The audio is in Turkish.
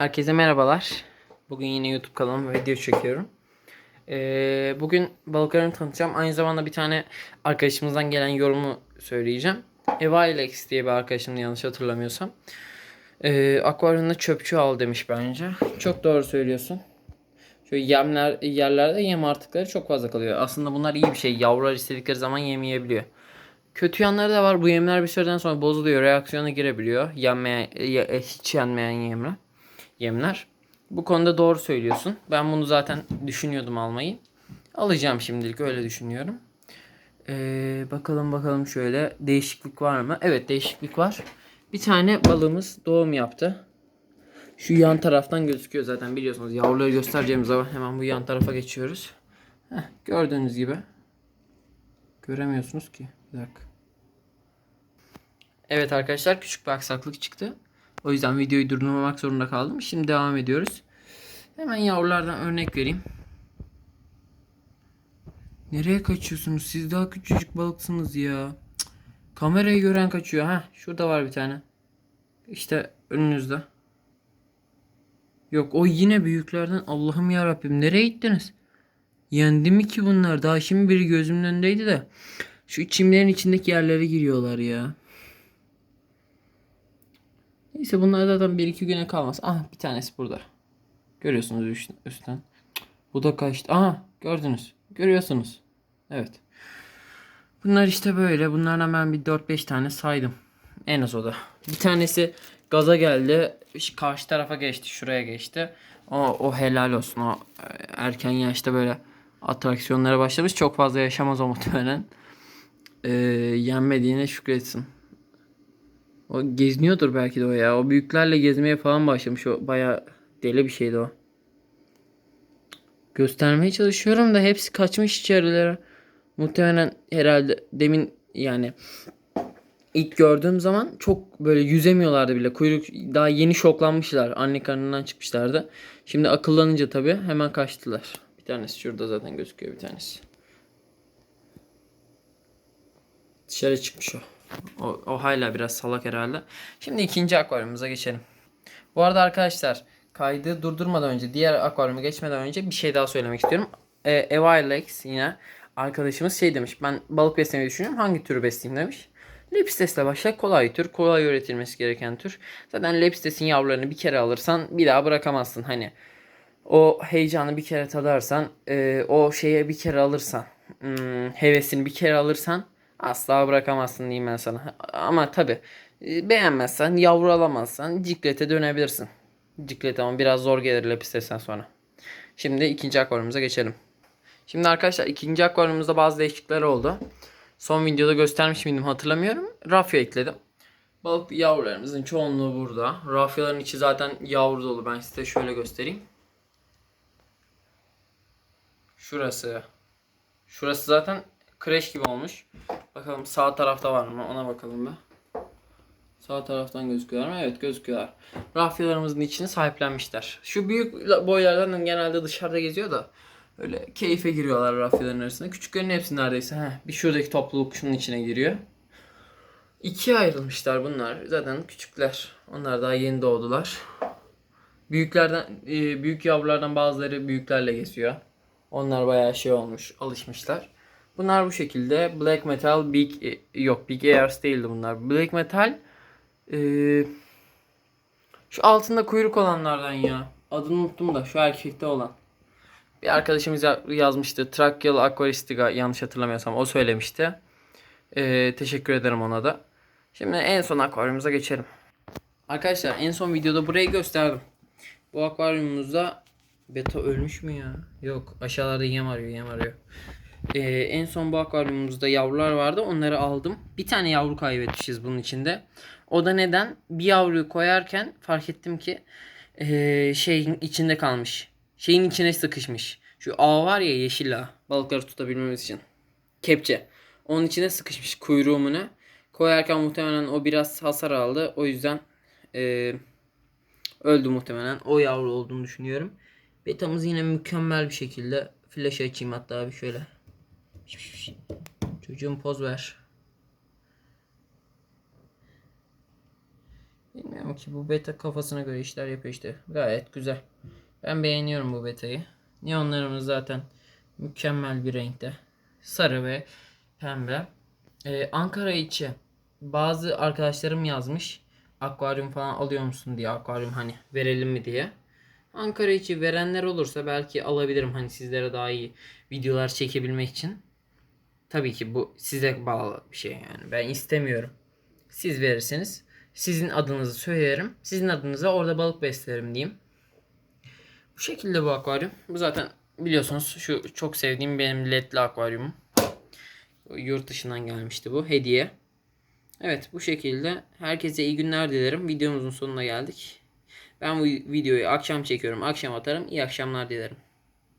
Herkese merhabalar. Bugün yine YouTube kanalıma video çekiyorum. Ee, bugün balıklarını tanıtacağım. Aynı zamanda bir tane arkadaşımızdan gelen yorumu söyleyeceğim. Evailex diye bir arkadaşımdı yanlış hatırlamıyorsam. Ee, akvaryumda çöpçü al demiş bence. Çok doğru söylüyorsun. Şöyle yemler, yerlerde yem artıkları çok fazla kalıyor. Aslında bunlar iyi bir şey. Yavrular istedikleri zaman yem yiyebiliyor. Kötü yanları da var. Bu yemler bir süreden sonra bozuluyor. Reaksiyona girebiliyor. Yenmeyen, ye- hiç yenmeyen yemler yemler. Bu konuda doğru söylüyorsun. Ben bunu zaten düşünüyordum almayı. Alacağım şimdilik öyle düşünüyorum. Ee, bakalım bakalım şöyle değişiklik var mı? Evet değişiklik var. Bir tane balığımız doğum yaptı. Şu yan taraftan gözüküyor zaten biliyorsunuz. Yavruları göstereceğimiz zaman hemen bu yan tarafa geçiyoruz. Heh, gördüğünüz gibi. Göremiyorsunuz ki. Bir dakika. Evet arkadaşlar küçük bir aksaklık çıktı. O yüzden videoyu durdurmamak zorunda kaldım. Şimdi devam ediyoruz. Hemen yavrulardan örnek vereyim. Nereye kaçıyorsunuz? Siz daha küçücük balıksınız ya. Cık. Kamerayı gören kaçıyor. Ha, şurada var bir tane. İşte önünüzde. Yok o yine büyüklerden. Allah'ım ya Rabbim nereye gittiniz? Yendi mi ki bunlar? Daha şimdi biri gözümün önündeydi de. Şu çimlerin içindeki yerlere giriyorlar ya. Neyse bunlar zaten bir iki güne kalmaz. Ah bir tanesi burada. Görüyorsunuz üst- üstten. Bu da kaçtı. Aha gördünüz. Görüyorsunuz. Evet. Bunlar işte böyle. Bunlardan ben bir 4-5 tane saydım. En az o da. Bir tanesi gaza geldi. Karşı tarafa geçti. Şuraya geçti. O, o helal olsun. O e, erken yaşta böyle atraksiyonlara başlamış. Çok fazla yaşamaz o muhtemelen. Ee, yenmediğine şükretsin. O geziniyordur belki de o ya. O büyüklerle gezmeye falan başlamış. O baya deli bir şeydi o. Göstermeye çalışıyorum da hepsi kaçmış içerilere. Muhtemelen herhalde demin yani ilk gördüğüm zaman çok böyle yüzemiyorlardı bile. Kuyruk daha yeni şoklanmışlar. Anne karnından çıkmışlardı. Şimdi akıllanınca tabii hemen kaçtılar. Bir tanesi şurada zaten gözüküyor bir tanesi. Dışarı çıkmış o. O, o hala biraz salak herhalde. Şimdi ikinci akvaryumumuza geçelim. Bu arada arkadaşlar kaydı durdurmadan önce diğer akvaryuma geçmeden önce bir şey daha söylemek istiyorum. Ee, Evilex yine arkadaşımız şey demiş. Ben balık beslemeyi düşünüyorum. Hangi türü besleyeyim demiş. Lepistes'le başla kolay tür. Kolay üretilmesi gereken tür. Zaten Lepistes'in yavrularını bir kere alırsan bir daha bırakamazsın. Hani o heyecanı bir kere tadarsan, e, o şeye bir kere alırsan, hmm, hevesini bir kere alırsan asla bırakamazsın diyeyim ben sana. Ama tabi beğenmezsen, yavru alamazsan ciklete dönebilirsin. Ciklet ama biraz zor gelir lepistesen sonra. Şimdi ikinci akvaryumumuza geçelim. Şimdi arkadaşlar ikinci akvaryumumuzda bazı değişiklikler oldu. Son videoda göstermiş miydim hatırlamıyorum. Rafya ekledim. Balık yavrularımızın çoğunluğu burada. Rafyaların içi zaten yavru dolu. Ben size şöyle göstereyim. Şurası. Şurası zaten kreş gibi olmuş. Bakalım sağ tarafta var mı? Ona bakalım bir. Sağ taraftan gözüküyorlar mı? Evet gözüküyorlar. Rafyalarımızın içini sahiplenmişler. Şu büyük boylardan genelde dışarıda geziyor da öyle keyfe giriyorlar rafyaların arasında. Küçüklerin hepsi neredeyse. Heh, bir şuradaki topluluk şunun içine giriyor. İkiye ayrılmışlar bunlar. Zaten küçükler. Onlar daha yeni doğdular. Büyüklerden e, büyük yavrulardan bazıları büyüklerle geziyor. Onlar bayağı şey olmuş, alışmışlar. Bunlar bu şekilde. Black Metal, Big e, yok Big Airs değildi bunlar. Black Metal e, şu altında kuyruk olanlardan ya. Adını unuttum da şu erkekte olan. Bir arkadaşımız ya- yazmıştı. Trakyal Aquaristiga yanlış hatırlamıyorsam o söylemişti. E, teşekkür ederim ona da. Şimdi en son akvaryumumuza geçelim. Arkadaşlar en son videoda burayı gösterdim. Bu akvaryumumuzda beta ölmüş mü ya? Yok aşağılarda yem arıyor yem arıyor. Ee, en son bu akvaryumumuzda yavrular vardı. Onları aldım. Bir tane yavru kaybetmişiz bunun içinde. O da neden? Bir yavruyu koyarken fark ettim ki ee, şeyin içinde kalmış. Şeyin içine sıkışmış. Şu ağ var ya yeşil ağ. Balıkları tutabilmemiz için. Kepçe. Onun içine sıkışmış kuyruğumuna. Koyarken muhtemelen o biraz hasar aldı. O yüzden ee, öldü muhtemelen. O yavru olduğunu düşünüyorum. Betamız yine mükemmel bir şekilde. Flash açayım hatta bir şöyle. Çocuğum poz ver. Bilmiyorum ki bu beta kafasına göre işler yapıyor işte. Gayet güzel. Ben beğeniyorum bu betayı. Neonlarımız zaten mükemmel bir renkte. Sarı ve pembe. Ee, Ankara içi bazı arkadaşlarım yazmış. Akvaryum falan alıyor musun diye. Akvaryum hani verelim mi diye. Ankara içi verenler olursa belki alabilirim hani sizlere daha iyi videolar çekebilmek için. Tabii ki bu size bağlı bir şey yani. Ben istemiyorum. Siz verirseniz sizin adınızı söylerim. Sizin adınıza orada balık beslerim diyeyim. Bu şekilde bu akvaryum. Bu zaten biliyorsunuz şu çok sevdiğim benim ledli akvaryumum. Yurt dışından gelmişti bu hediye. Evet bu şekilde herkese iyi günler dilerim. Videomuzun sonuna geldik. Ben bu videoyu akşam çekiyorum. Akşam atarım. İyi akşamlar dilerim.